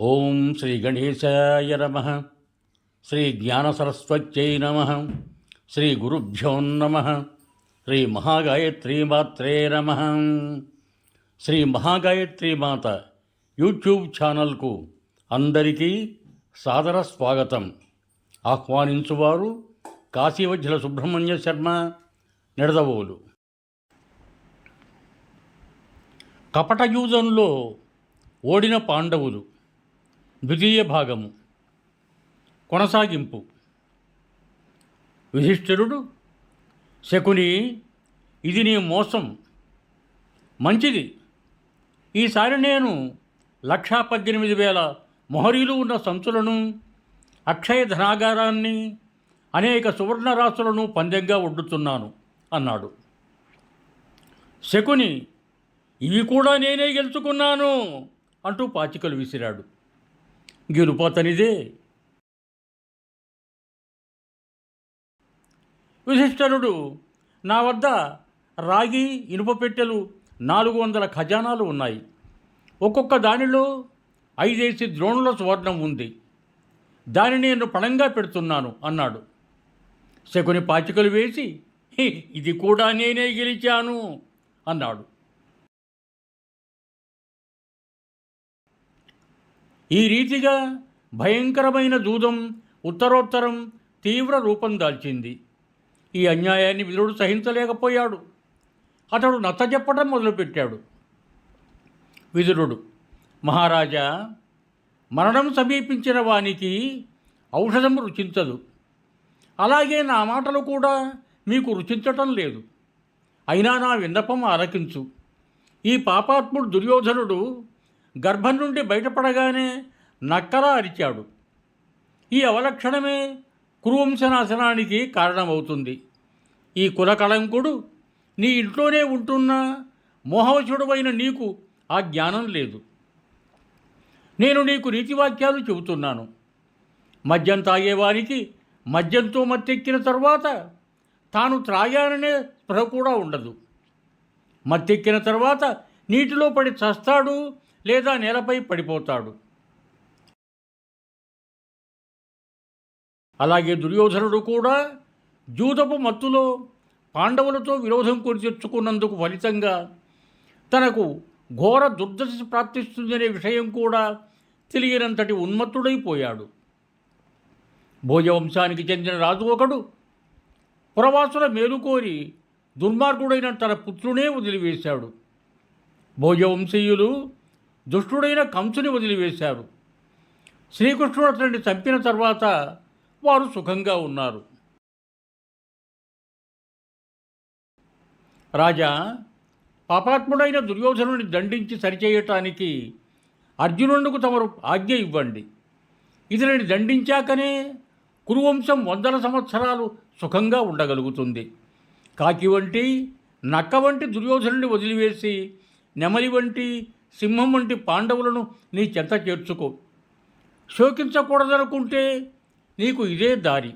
ఓం శ్రీ గణేశాయ నమ. శ్రీ జ్ఞానసరస్వత్యై నమ. శ్రీ గురుభ్యో నమ. శ్రీ మహాగాయత్రీమాత్రే నమ. శ్రీ మహాగాయత్రి మాత యూట్యూబ్ ఛానల్కు అందరికీ సాదర స్వాగతం. ఆహ్వానించువారు కాశీవజ్జల సుబ్రహ్మణ్య శర్మ నిడదవోలు. కపటయూజంలో ఓడిన పాండవులు ద్వితీయ భాగము. కొనసాగింపు. యుధిష్ఠిరుడు శకుని ఇది నీ మోసం. మంచిది. ఈసారి నేను లక్షా పద్దెనిమిది వేల మొహరీలు ఉన్న సంచులను అక్షయ ధనాగారాన్ని అనేక సువర్ణ రాసులను పందెంగా ఒడ్డుతున్నాను అన్నాడు. శకుని ఇవి కూడా నేనే గెలుచుకున్నాను అంటూ పాచికలు విసిరాడు. గెలుపోతనిదే. విశిష్టనుడు నా వద్ద రాగి ఇనుప పెట్టెలు నాలుగు వందల ఖజానాలు ఉన్నాయి. ఒక్కొక్క దానిలో ఐదేసి ద్రోణుల సువర్ణం ఉంది. దానిని నేను పణంగా పెడుతున్నాను అన్నాడు. శకుని పాచికలు వేసి ఇది కూడా నేనే గెలిచాను అన్నాడు. ఈ రీతిగా భయంకరమైన దూదం ఉత్తరోత్తరం తీవ్ర రూపం దాల్చింది. ఈ అన్యాయాన్ని విలుడు సహించలేకపోయాడు. అతడు నచ్చజెప్పడం మొదలుపెట్టాడు. విదురుడు మహారాజా మరణం సమీపించిన వానికి ఔషధం రుచించదు. అలాగే నా మాటలు కూడా మీకు రుచించటం లేదు. అయినా నా విన్నపం ఆలకించు. ఈ పాపాత్ముడు దుర్యోధనుడు గర్భం నుండి బయటపడగానే నక్కలా అరిచాడు. ఈ అవలక్షణమే కురువంశనాశనానికి కారణమవుతుంది. ఈ కులకళంకుడు నీ ఇంట్లోనే ఉంటున్న మోహవశుడమైన నీకు ఆ జ్ఞానం లేదు. నేను నీకు నీతివాక్యాలు చెబుతున్నాను. మద్యం తాగేవారికి మద్యంతో మత్తెక్కిన తర్వాత తాను త్రాగాననే స్పృహ కూడా ఉండదు. మత్తెక్కిన తర్వాత నీటిలో పడి చస్తాడు లేదా నేలపై పడిపోతాడు. అలాగే దుర్యోధనుడు కూడా జూదపు మత్తులో పాండవులతో విరోధం కొని తెచ్చుకున్నందుకు ఫలితంగా తనకు ఘోర దుర్దశ ప్రాప్తిస్తుందనే విషయం కూడా తెలియనంతటి ఉన్మత్తుడైపోయాడు భోజవంశానికి చెందిన రాజు ఒకడు పురవాసుల మేలుకోరి దుర్మార్గుడైన తన పుత్రునే వదిలివేశాడు. భోజవంశీయులు దుష్టుడైన కంసుని వదిలివేశారు. శ్రీకృష్ణుడు అతన్ని చంపిన తర్వాత వారు సుఖంగా ఉన్నారు. రాజా పాపాత్ముడైన దుర్యోధనుని దండించి సరిచేయటానికి అర్జునుడుకు తమరు ఆజ్ఞ ఇవ్వండి. ఇతనిని దండించాకనే కురువంశం వందల సంవత్సరాలు సుఖంగా ఉండగలుగుతుంది. కాకి వంటి నక్క వంటి దుర్యోధనుని వదిలివేసి నెమలి వంటి సింహం వంటి పాండవులను నీ చెంత చేర్చుకో. శోకించకూడదనుకుంటే నీకు ఇదే దారి.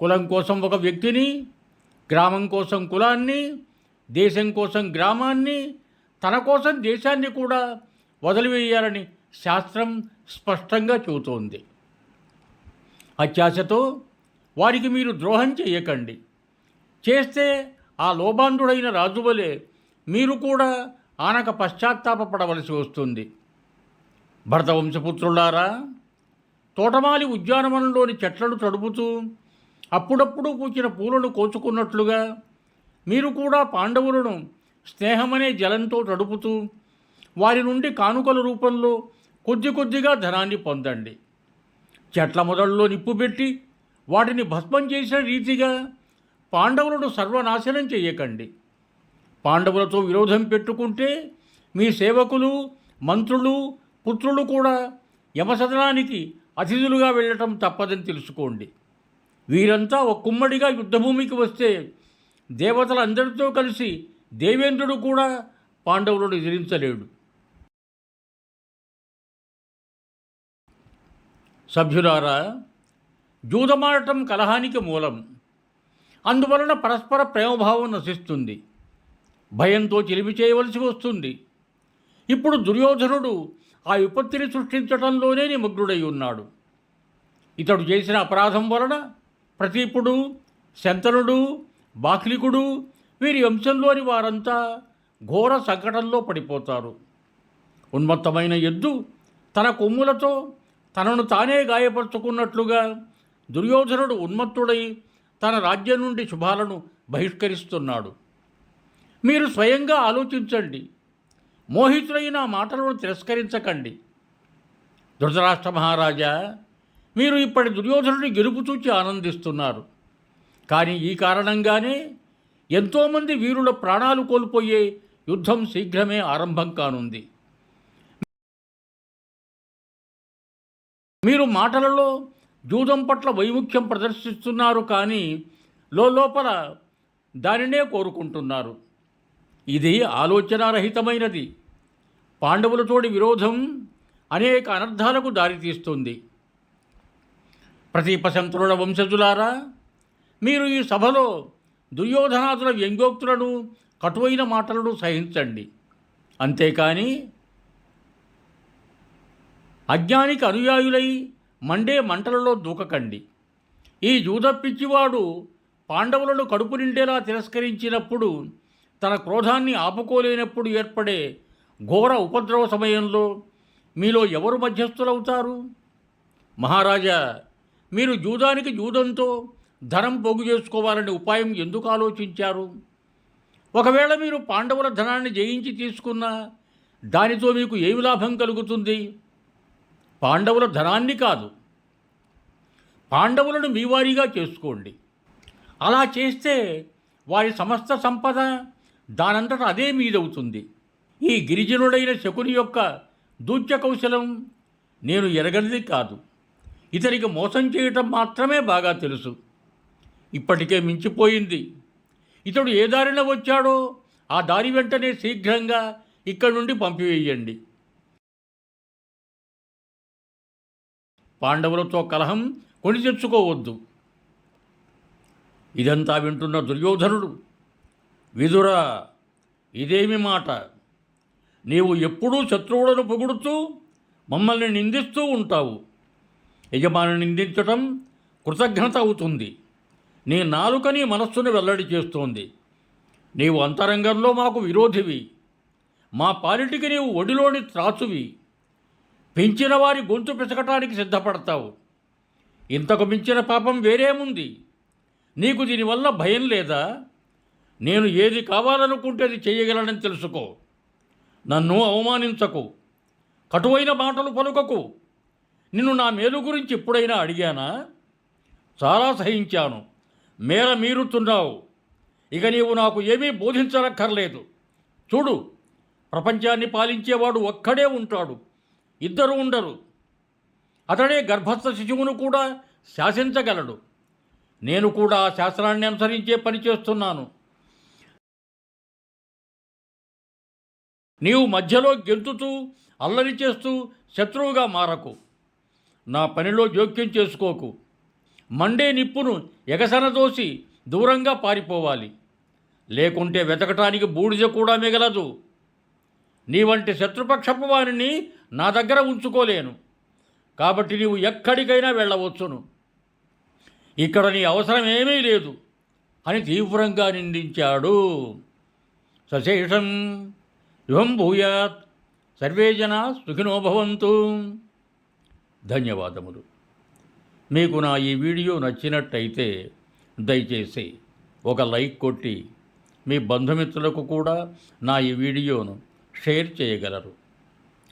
కులం కోసం ఒక వ్యక్తిని గ్రామం కోసం కులాన్ని దేశం కోసం గ్రామాన్ని తన కోసం దేశాన్ని కూడా వదిలివేయాలని శాస్త్రం స్పష్టంగా చెబుతోంది. అత్యాశతో వారికి మీరు ద్రోహం చేయకండి. చేస్తే ఆ లోబాంధుడైన రాజువలే మీరు కూడా ఆనక పశ్చాత్తాపపడవలసి వస్తుంది. భరత వంశపుత్రులారా తోటమాలి ఉద్యానవనంలోని చెట్లను తడుపుతూ అప్పుడప్పుడు పూచిన పూలను కోచుకున్నట్లుగా మీరు కూడా పాండవులను స్నేహమనే జలంతో తడుపుతూ వారి నుండి కానుకల రూపంలో కొద్ది కొద్దిగా ధనాన్ని పొందండి. చెట్ల మొదల్లో నిప్పు పెట్టి వాటిని భస్మం చేసిన రీతిగా పాండవులను సర్వనాశనం చేయకండి పాండవులతో విరోధం పెట్టుకుంటే మీ సేవకులు మంత్రులు పుత్రులు కూడా యమసదనానికి అతిథులుగా వెళ్ళటం తప్పదని తెలుసుకోండి. వీరంతా ఒక కుమ్మడిగా యుద్ధభూమికి వస్తే దేవతలందరితో కలిసి దేవేంద్రుడు కూడా పాండవులను ఎదిరించలేడు. సభ్యులారా జూదమాడటం కలహానికి మూలం. అందువలన పరస్పర ప్రేమభావం నశిస్తుంది. భయంతో చిలిపి చేయవలసి వస్తుంది. ఇప్పుడు దుర్యోధనుడు ఆ విపత్తిని సృష్టించడంలోనే నిమగ్నుడై ఉన్నాడు. ఇతడు చేసిన అపరాధం వలన ప్రతీపుడు శంతనుడు బాక్లికుడు వీరి వంశంలోని వారంతా ఘోర సంకటంలో పడిపోతారు. ఉన్మత్తమైన ఎద్దు తన కొమ్ములతో తనను తానే గాయపరుచుకున్నట్లుగా దుర్యోధనుడు ఉన్మత్తుడై తన రాజ్యం నుండి శుభాలను బహిష్కరిస్తున్నాడు. మీరు స్వయంగా ఆలోచించండి. మోహితులైన మాటలను తిరస్కరించకండి. ధృతరాష్ట్ర మహారాజా మీరు ఇప్పటి దుర్యోధనుడి గెలుపు చూచి ఆనందిస్తున్నారు. కానీ ఈ కారణంగానే ఎంతోమంది వీరుల ప్రాణాలు కోల్పోయే యుద్ధం శీఘ్రమే ఆరంభం కానుంది. మీరు మాటలలో జూదం పట్ల వైముఖ్యం ప్రదర్శిస్తున్నారు కానీ లోపల దానినే కోరుకుంటున్నారు. ఇది ఆలోచనారహితమైనది. పాండవులతోటి విరోధం అనేక అనర్థాలకు దారితీస్తుంది. ప్రతిపశంతుల వంశజులారా మీరు ఈ సభలో దుర్యోధనాదుల వ్యంగ్యోక్తులను కటువైన మాటలను సహించండి. అంతేకాని అజ్ఞానికి అనుయాయులై మండే మంటలలో దూకకండి. ఈ జూదప్పిచ్చివాడు పాండవులను కడుపు నిండేలా తిరస్కరించినప్పుడు తన క్రోధాన్ని ఆపుకోలేనప్పుడు ఏర్పడే ఘోర ఉపద్రవ సమయంలో మీలో ఎవరు మధ్యస్థులవుతారు? మహారాజా మీరు జూదానికి జూదంతో ధనం పోగు చేసుకోవాలనే ఉపాయం ఎందుకు ఆలోచించారు? ఒకవేళ మీరు పాండవుల ధనాన్ని జయించి తీసుకున్నా దానితో మీకు ఏమి లాభం కలుగుతుంది? పాండవుల ధనాన్ని కాదు. పాండవులను మీవారీగా చేసుకోండి. అలా చేస్తే వారి సమస్త సంపద దానంతట అదే మీదవుతుంది. ఈ గిరిజనుడైన శకుని యొక్క దూత్య కౌశలం నేను ఎరగనిది కాదు. ఇతనికి మోసం చేయటం మాత్రమే బాగా తెలుసు. ఇప్పటికే మించిపోయింది. ఇతడు ఏ దారిన వచ్చాడో ఆ దారి వెంటనే శీఘ్రంగా ఇక్కడి నుండి పంపివేయండి. పాండవులతో కలహం కొని తెచ్చుకోవద్దు. ఇదంతా వింటున్న దుర్యోధనుడు విదురా ఇదేమి మాట? నీవు ఎప్పుడూ శత్రువులను పొగుడుతూ మమ్మల్ని నిందిస్తూ ఉంటావు. యజమాని నిందించటం కృతజ్ఞత అవుతుంది. నీ నాలుక నీ మనస్సును వెల్లడి చేస్తోంది. నీవు అంతరంగంలో మాకు విరోధివి. మా పాలిటికి నీవు ఒడిలోని త్రాచువి పెంచిన వారి గొంతు పిసకటానికి సిద్ధపడతావు. ఇంతకు మించిన పాపం వేరేముంది? నీకు దీనివల్ల భయం లేదా? నేను ఏది కావాలనుకుంటే అది చేయగలనని తెలుసుకో. నన్ను అవమానించకు. కటువైన మాటలు పలుకకు. నిన్ను నా మేలు గురించి ఎప్పుడైనా అడిగానా? చాలా సహించాను. మేర మీరుతున్నావు. ఇక నీవు నాకు ఏమీ బోధించనక్కర్లేదు. చూడు ప్రపంచాన్ని పాలించేవాడు ఒక్కడే ఉంటాడు. ఇద్దరు ఉండరు. అతడే గర్భస్థ శిశువును కూడా శాసించగలడు. నేను కూడా ఆ శాస్త్రాన్ని అనుసరించే పని చేస్తున్నాను. నీవు మధ్యలో గెంతుతూ అల్లరి చేస్తూ శత్రువుగా మారకు. నా పనిలో జోక్యం చేసుకోకు. మండే నిప్పును ఎగసనదోసి దూరంగా పారిపోవాలి. లేకుంటే వెతకటానికి బూడిద కూడా మిగలదు. నీ వంటి శత్రుపక్షపు వారిని నా దగ్గర ఉంచుకోలేను. కాబట్టి నీవు ఎక్కడికైనా వెళ్ళవచ్చును. ఇక్కడ నీ అవసరం ఏమీ లేదు అని తీవ్రంగా నిందించాడు. సశేషం యువం భూయాత్. సర్వే జనా సుఖినోభవంతు ధన్యవాదములు. మీకు నా ఈ వీడియో నచ్చినట్టయితే దయచేసి ఒక లైక్ కొట్టి మీ బంధుమిత్రులకు కూడా నా ఈ వీడియోను షేర్ చేయగలరు.